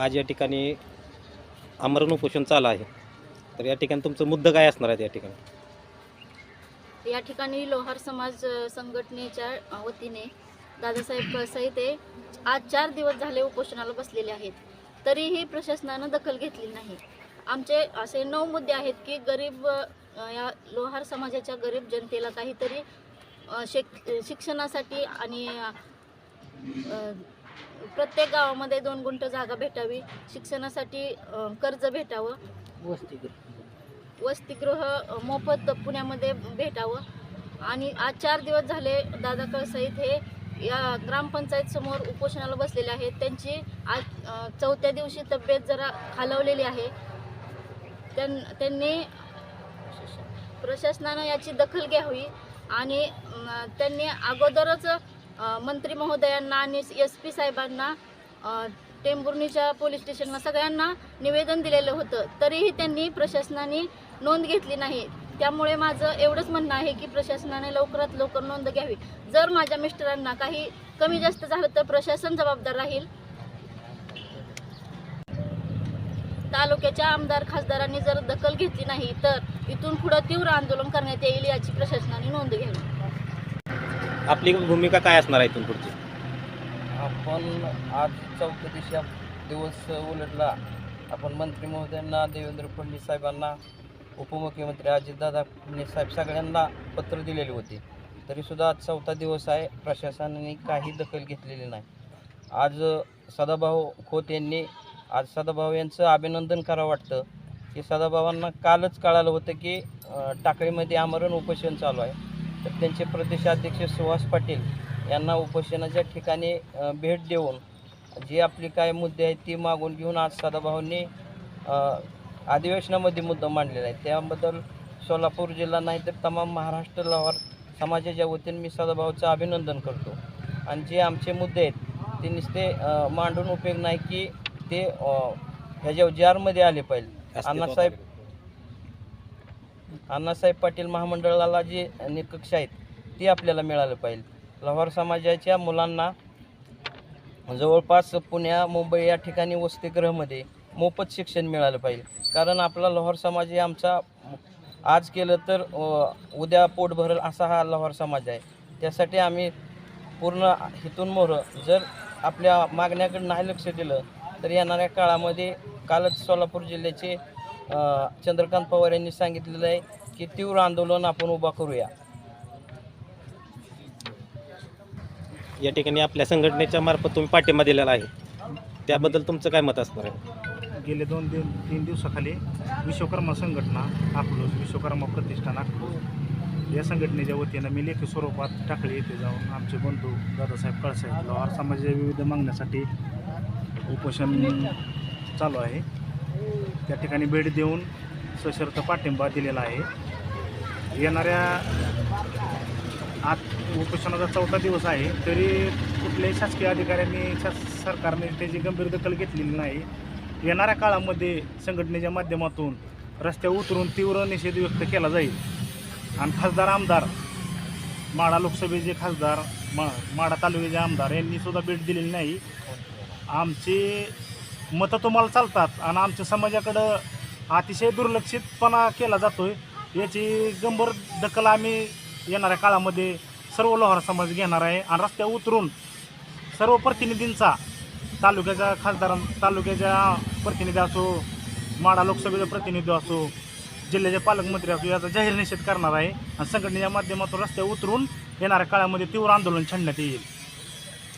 आज या ठिकाणी आमरण उपोषण चालू आहे. तर या ठिकाणी तुमचं मुद्दा काय असणार आहे या ठिकाणी? या ठिकाणी लोहार समाज अ, संघटनेच्या अ, वतीने दादासाहेब सहिते आज चार दिवस झाले उपोषणाला बसलेले आहेत. तरीही प्रशासनानं दखल घेतली नाही. आमचे असे नऊ मुद्दे आहेत की गरीब अ, या लोहार समाजाच्या गरीब जनतेला काहीतरी अ, शिक शिक्षणासाठी आणि अ, प्रत्येक गावामध्ये दोन गुंठ जागा भेटावी. शिक्षणासाठी कर्ज भेटावं. वसतिगृह. अ, मोफत पुण्यामध्ये भेटावं. आणि आज चार दिवस झाले दादा कळसाईत हे या ग्रामपंचायत समोर उपोषणाला बसलेले आहेत. त्यांची आज चौथ्या दिवशी तब्येत जरा खालावलेली आहे. त्यां त्यांनी प्रशासनानं याची दखल घ्यावी. आणि त्यांनी अगोदरच मंत्री महोदयांना आणि एस पी साहेबांना टेंभुर्णीच्या पोलीस स्टेशनला सगळ्यांना निवेदन दिलेलं होतं. तरीही त्यांनी प्रशासनाने नोंद घेतली नाही. त्यामुळे माझं एवढंच म्हणणं आहे की प्रशासनाने लवकरात लवकर नोंद घ्यावी. जर माझ्या मिस्टरांना काही कमी जास्त झालं तर प्रशासन जबाबदार राहील. तालुक्याच्या आमदार खासदारांनी जर दखल घेतली नाही तर इथून पुढं तीव्र आंदोलन करण्यात येईल याची प्रशासनाने नोंद घ्यावी. आपली भूमिका काय असणार आहे इथून पुढची? आपण आज चौथ्या दिवशी दिवस उलटला. आपण मंत्री महोदयांना देवेंद्र फडणवीस साहेबांना उपमुख्यमंत्री अजितदादा फडणवीस साहेब सगळ्यांना पत्र दिलेले होते. तरीसुद्धा आज चौथा दिवस आहे. प्रशासनाने काही दखल घेतलेली नाही. आज सदाभाऊ खोत यांनी आज सदाभाऊ यांचं अभिनंदन करावं वाटतं. की सदाभावांना कालच कळालं होतं की टाकळीमध्ये आमरण उपोषण चालू आहे. तर त्यांचे प्रदेशाध्यक्ष सुहास पाटील यांना उपोषणाच्या ठिकाणी भेट देऊन जी आपली काय मुद्दे आहेत ती मागून घेऊन आज सदाभाऊंनी अधिवेशनामध्ये मुद्दा मांडलेला आहे. त्याबद्दल सोलापूर जिल्हा नाही तर तमाम महाराष्ट्र लोहार समाजाच्या वतीने मी सदाभाऊचं अभिनंदन करतो. आणि जे आमचे मुद्दे आहेत ते नुसते मांडून उपयोग नाही की ते ह्याच्या जारमध्ये आले पाहिजे. अण्णासाहेब अण्णासाहेब पाटील महामंडळाला जे निकक्ष आहेत ते आपल्याला मिळालं पाहिजे. लोहार समाजाच्या मुलांना जवळपास पुण्या मुंबई या ठिकाणी वसतिगृहामध्ये मोफत शिक्षण मिळालं पाहिजे. कारण आपला लोहार समाज हे आमचा आज केलं तर उद्या पोट भरल असा हा लोहार समाज आहे. त्यासाठी आम्ही पूर्ण हिथून मोहर जर आपल्या मागण्याकडे नाही लक्ष दिलं तर येणाऱ्या काळामध्ये कालच सोलापूर जिल्ह्याचे चंद्रकांत पवार यांनी सांगितलेलं आहे की तीव्र आंदोलन आपण उभा करूया. या ठिकाणी आपल्या संघटनेच्या मार्फत तुम्ही पाठिंबा दिलेला आहे. त्याबद्दल तुमचं काय मत असणार आहे? गेले दोन दिन तीन दिवसाखाली विश्वकर्मा संघटना अकलूज विश्वकर्मा प्रतिष्ठान अकलूज या संघटनेच्या वतीनं मी लेखी स्वरूपात टाकळी येथे जाऊन आमचे बंधू दादासाहेब कळसाहेब लोहार समाजाच्या विविध मागण्यासाठी उपोषण चालू आहे. त्या ठिकाणी भेट देऊन सशर्त पाठिंबा दिलेला आहे. येणाऱ्या आज उपोषणाचा चौथा दिवस आहे तरी कुठल्याही शासकीय अधिकाऱ्यांनी शास सरकारने त्याची गंभीर दखल घेतलेली नाही. येणाऱ्या काळामध्ये संघटनेच्या माध्यमातून रस्त्यावर उतरून तीव्र निषेध व्यक्त केला जाईल. आणि खासदार आमदार माडा लोकसभेचे खासदार मा माडा तालुक्याचे आमदार यांनी सुद्धा भेट दिलेली नाही. आमचे मतं तुम्हाला चालतात आणि आमच्या समाजाकडं अतिशय दुर्लक्षितपणा केला जातो आहे याची गंभीर दखल आम्ही येणाऱ्या काळामध्ये सर्व लोहार समाज घेणार आहे आणि रस्त्यावर उतरून सर्व प्रतिनिधींचा तालुक्याच्या खासदारां तालुक्याच्या प्रतिनिधी असो माडा लोकसभेचा प्रतिनिधी असो जिल्ह्याचे पालकमंत्री असो याचा जाहीर निषेध करणार आहे. आणि संघटनेच्या माध्यमातून रस्त्यावर उतरून येणाऱ्या काळामध्ये तीव्र आंदोलन छेडण्यात येईल.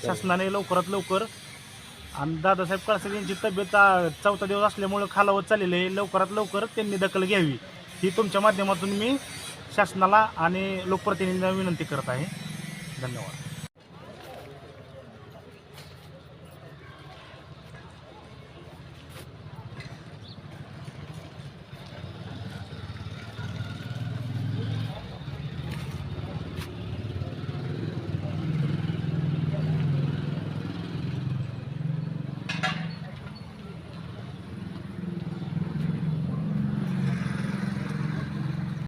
शासनाने लवकरात लवकर आणि दादासाहेब कळसे यांची तब्येत आ, चौथा दिवस असल्यामुळं खालावत चाललेली आहे. लवकरात लवकर त्यांनी दखल घ्यावी. ही तुमच्या माध्यमातून मी शासनाला आणि लोकप्रतिनिधींना विनंती करत आहे. धन्यवाद.